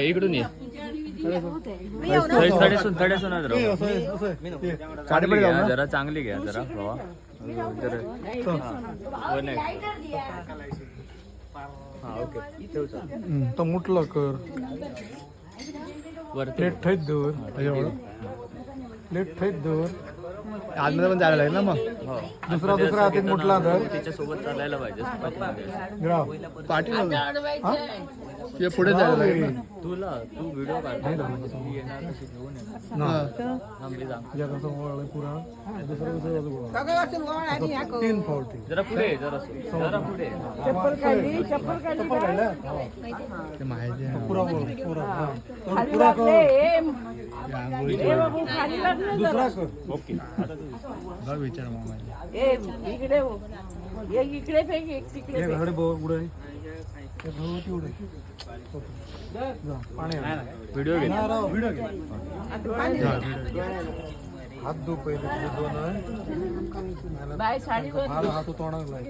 इकडून ये. चांगली घ्या जरा चांगली घ्या जरा भावा. तो मुठला कर. प्लेट थैत त्याच्यावर प्लेट थैत दवर आतमध्ये पण जायला लागेल ना मग. हो. दुसरा दुसरा हातीत मुठला धर तिच्या सोबत चालायला पाहिजे. ग्राव पाठी हे? पुढे जायला लागेल. तुला तू व्हिडिओ पुरा? तीन जरा पुढे माहिती आहे. पुरा पुरा. दुसरा कर. ओके. बघ विचार मामा इकडे हो. ये इकडे फेक एक तिकडे हे घडे उडे हे भोवती उडे जा, पाणी आण. व्हिडिओ घे ना, राव, व्हिडिओ घे. व्हिडिओ घे. हात धु पहिले तुझे दोन आहे. बाय साडीवर हात हात तोंडाला लाय.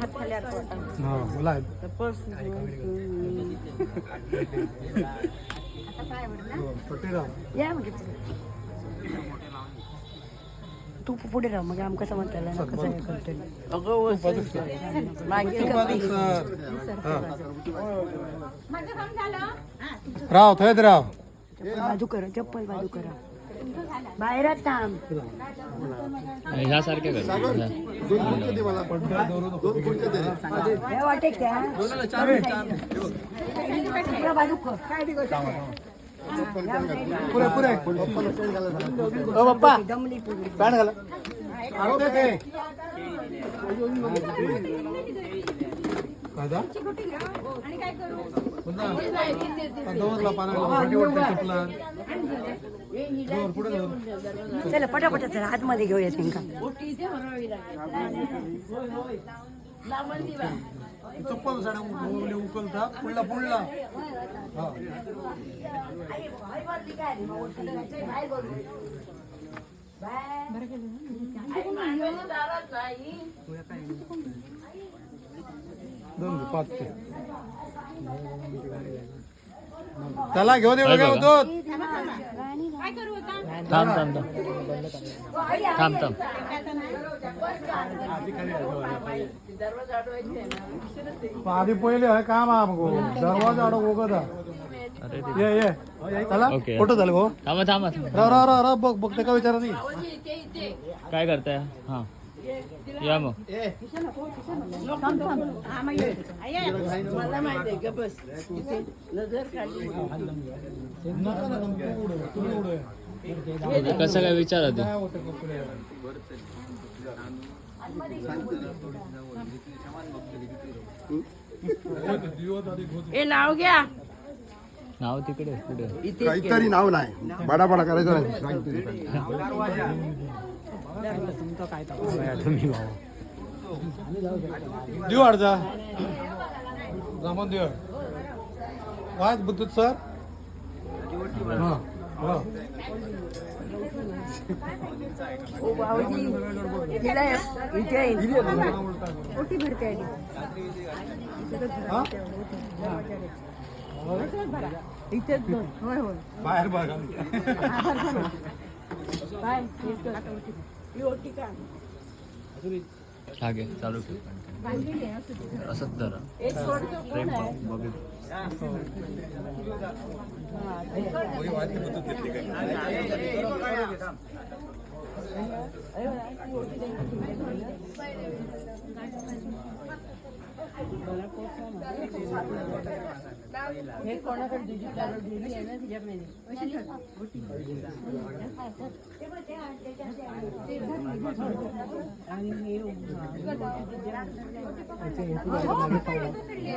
हात खाली हात वाटा. हा लाय. पर्स हो, पट्टी राव. या म्हणजे तू पुढे राह मग आमका समजताला ना कसं हे करते अगं वस्तू. मागे तू बाजूक सर. हा. राव थैत राव. चप्पल बाजू करा चप्पल बाजू करा. बाहेरात थांब. कर. हे क्या बाजू कर. पुरे पुरे. ओ बाप्पा. पॅन्ट घाला. चला पटापट चला आतमध्ये घेऊया त्यांका चप्पल साड्या उगवले उकलता. पुढला पुढला. हा. दोन घे, पाच ते त्याला घेऊ दे बघा? होतो थांब थांब. थांब थांब. आधी पहिले आहे काम आमको. दरवाजा आडो अरे ये ये. चला. ओके. फोटो झालं गो थांबा थांबा राव राव बघ बघ ते का विचारा नाही काय करताय? हा. या मग. मला माहिती आहे का बस. इथे नजर काढली. कसं काय विचारा होतं ए नाव घ्या. नाव तिकडे पुढे. इथे काहीतरी नाव नाही. बडा बडा करायचं नाही. देऊ अर्जा जमून देऊ वाच बुद्धूत सर? हा. हा ओटी भरते? इथेच होय होय बाहेर बघा. बाय ओटी का चालू ठेव असंच जरा एक सोडतो प्रेम बघित हे कोणाकडे डिजिटल दिली आहे? ना तिच्याकडे आणि हे घे घे ही ओटी घे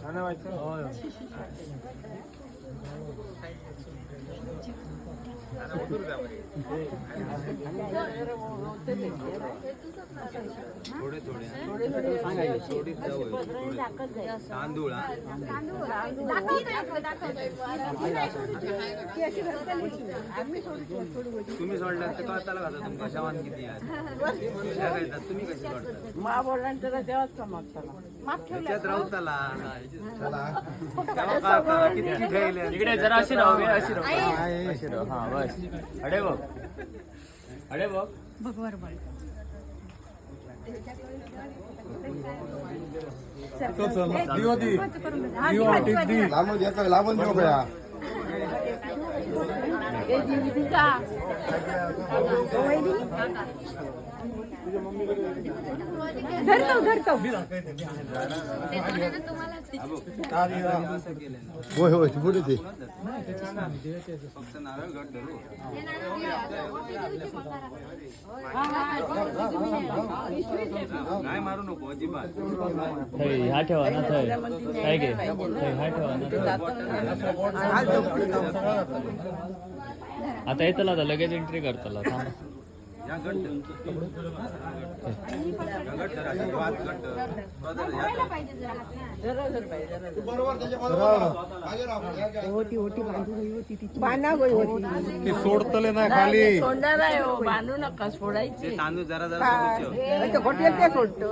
잘 나와 있어. थोडे थोडे तांदूळ तुम्ही सोडल्यात तर कळताला घाता तुमका शवान किती आहे तुम्ही कशी सोडता मा बोलल्यानंतर तेव्हाच समजताना त्याच्यात राहताला तेव्हा कळताला किती ठेवले इकडे जरा अशी राहू बे, अशी राहू. अशी राहू. हा बस. अडे बघ. अडे बघ. लांबून येतो. लांबून देऊ का हे जीविका धरतो धरतो. होय होय पुढे ते फक्त नारळ घट धरू काय मारू नको अजिबात थंय हा ठेवा ना थंय काय हा ठेवा ना आता येतला आता लगेच एंट्री करतला थांब. या. होती होती बांधून होती बांधा गोई होती ती सोडतले ना नाही, सोडणार आहे हो बांधू नका सोडायचे. तांदूळ जरा जरा. हॉटेल ते सोडतो.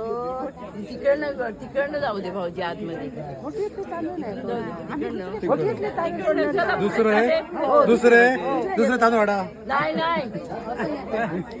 तिकडनं तिकडनं जाऊ दे भाऊजी आतमध्ये. दुसरं. आहे दुसरे. दुसरे तांदूळ वाडा. नाही.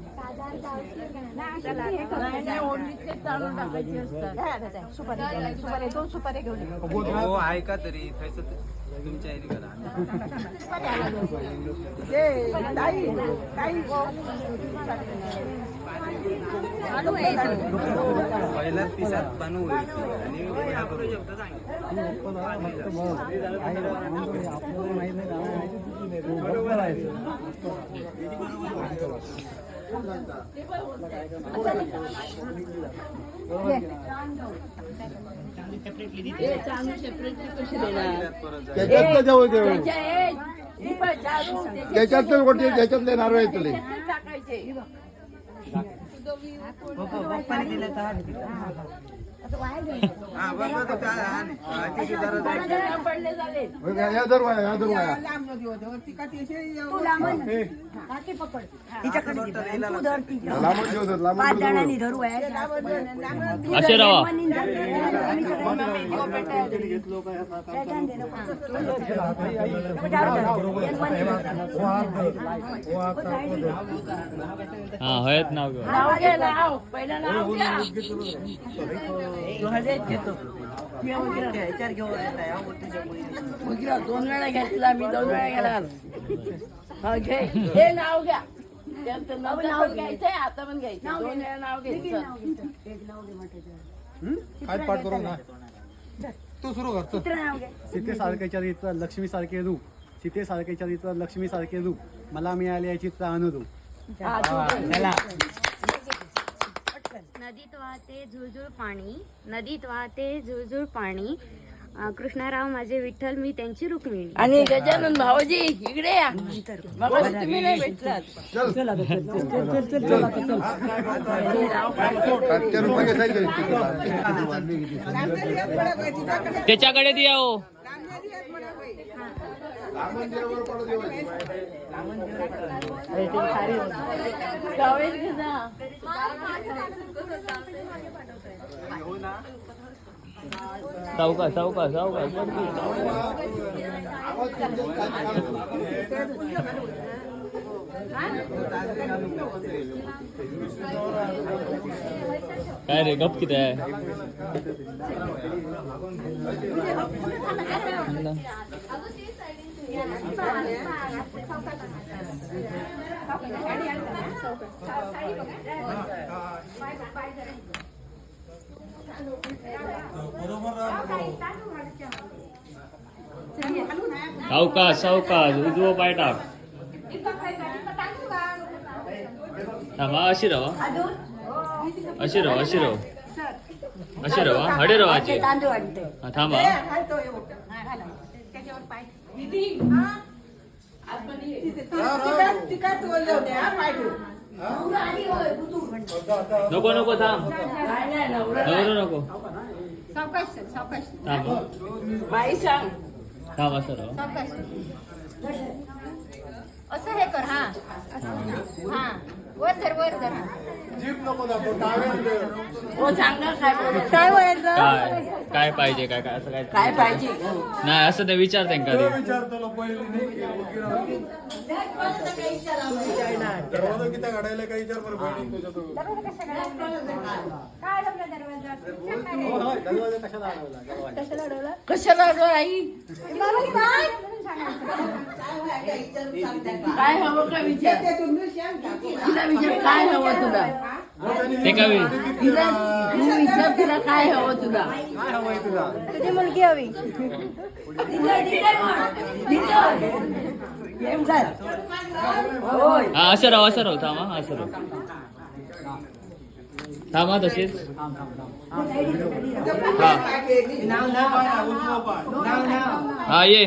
हो ऐका तरी खायचं तुमच्या ह्यानी करा. पहिला पिसात होईल आणि पुन्हा करू देणार. त्याच्यात जाऊ देऊ त्याच्यात त्याच्यातले नारळ येतले टाकायचे असे राहा. हा हयत नाव घेऊ नाव घे नाव. पहिलं नाव दोन वेळा घेतला मी दोन वेळा घेणार. हा, घे. हे नाव घ्या. त्याचं नाव पण घ्यायचंय आता पण घ्यायचं दोन वेळा नाव घ्यायचं. काय पाठ करू ना तू सुरू कर चित्र नाव घे सीते सारखेच्या रीतचं लक्ष्मी सारखे रूप सीते सारखेच्या रीतचं लक्ष्मी सारखे रूप मला मिळाले याची तू. घे. नदीत वाहते झुळझुळ पाणी नदीत वाहते झुळझुळ पाणी. कृष्णाराव माझे विठ्ठल मी त्यांची रुक्मिणी. आणि गजानन भाऊजी इकडे या. तुम्ही नाही भेटलात. त्याच्याकडे द्या हो. जावेद घे जा. चौका चौका चौका काय रे गप किती आहे सावकाश सावकाश उजवं पाय टाक थांबा अशी रवा अशी रवा अशी रवा अशी रवा हडे रवाची तांदूळ वाटते हा, थांबा नको नको थांब. नको नको. थांब बाई सांग. थांब असं रवा असं हे कर हा हा वर धर वर धर हा. काय. काय बोलायचं काय काय पाहिजे काय काय असं काय काय पाहिजे नाही असं ते विचार बरं बहिणी तुझ्या तो. दरवाजा कशाला अडवला? काय अडवला दरवाजा? हो, हो, कशाला अडवला? दरवाजा. कशाला अडवला? कशाला अडवलं आई सांगा. काय हवं का विचार तिला विचार काय हवं तुला? ते काय तिला तू विचार तिला काय हवं तुला? काय हवंय तुला? तुझी मुलगी हवी. हा असं राव असं राव थांबा असं राव थांबा तशीच. हा. ये.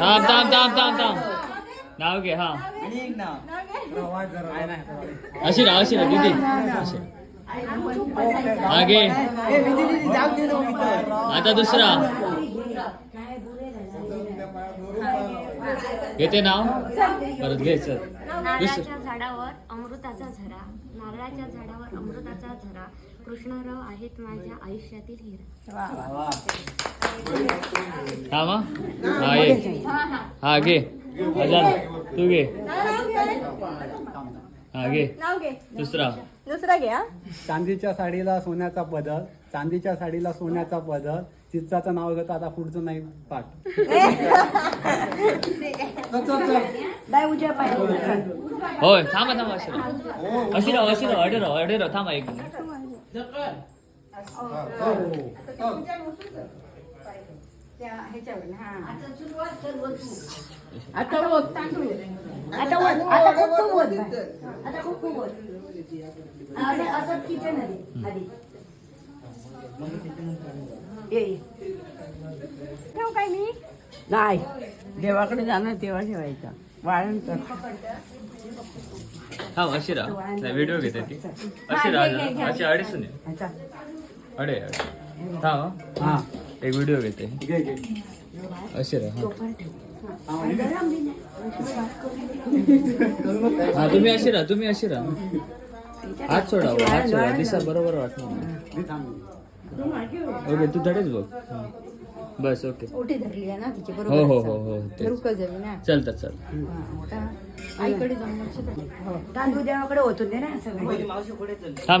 थांब थांब थांब थांब थांब. नाव घे हा. अशी राव अशी राव दिदी. अशी. हा घे. आता दुसरा. घेते नाव? परत घे सर झाडावर अमृताचा झरा. नारळाच्या झाडावर अमृताचा झरा. कृष्णराव आहेत माझ्या आयुष्यातील हिरा. हा. ये. हा घे. अजान तू घे. हा घे. दुसरा. दुसरा घे हा. चांदीच्या साडीला सोन्याचा पदर चांदीच्या साडीला सोन्याचा पदर चित्राचं नाव घेतो आता पुढचं नाही पाठ. बाय उजव्या पाय होय थांबा थांबा अशी राहा अशी राहा अशी राहा अडे राहा अडे राहा थांबा एक हा आता बोल आता वर आता खूप खूप वर बाय. आता खूप खूप वर असं असं किचन आधी आधी ये ये. ठेवू काय मी? नाही. देवाकडे जाणार तेव्हा ठेवायचा. थांब अशी राहा नाही व्हिडिओ घेते ती. अशी राहा अशी अडीच नाही अच्छा. अडे हा. हा. एक व्हिडिओ घेते. अशी राहा हा. हा तुम्ही अशी राहा तुम्ही अशी राहा हात सोडा हो, हात सोडा. दिसा बरोबर वाटणार. ओके तू धडेच बघ. हा. बस ओके. ओटी धरली आहे ना तिची हो बरोबर हो हो हो ते जावी ना चलतात चल आता आईकडे जाऊन लक्ष द्या. तांदूळ देवाकडे होतो दे ना सगळं. थांब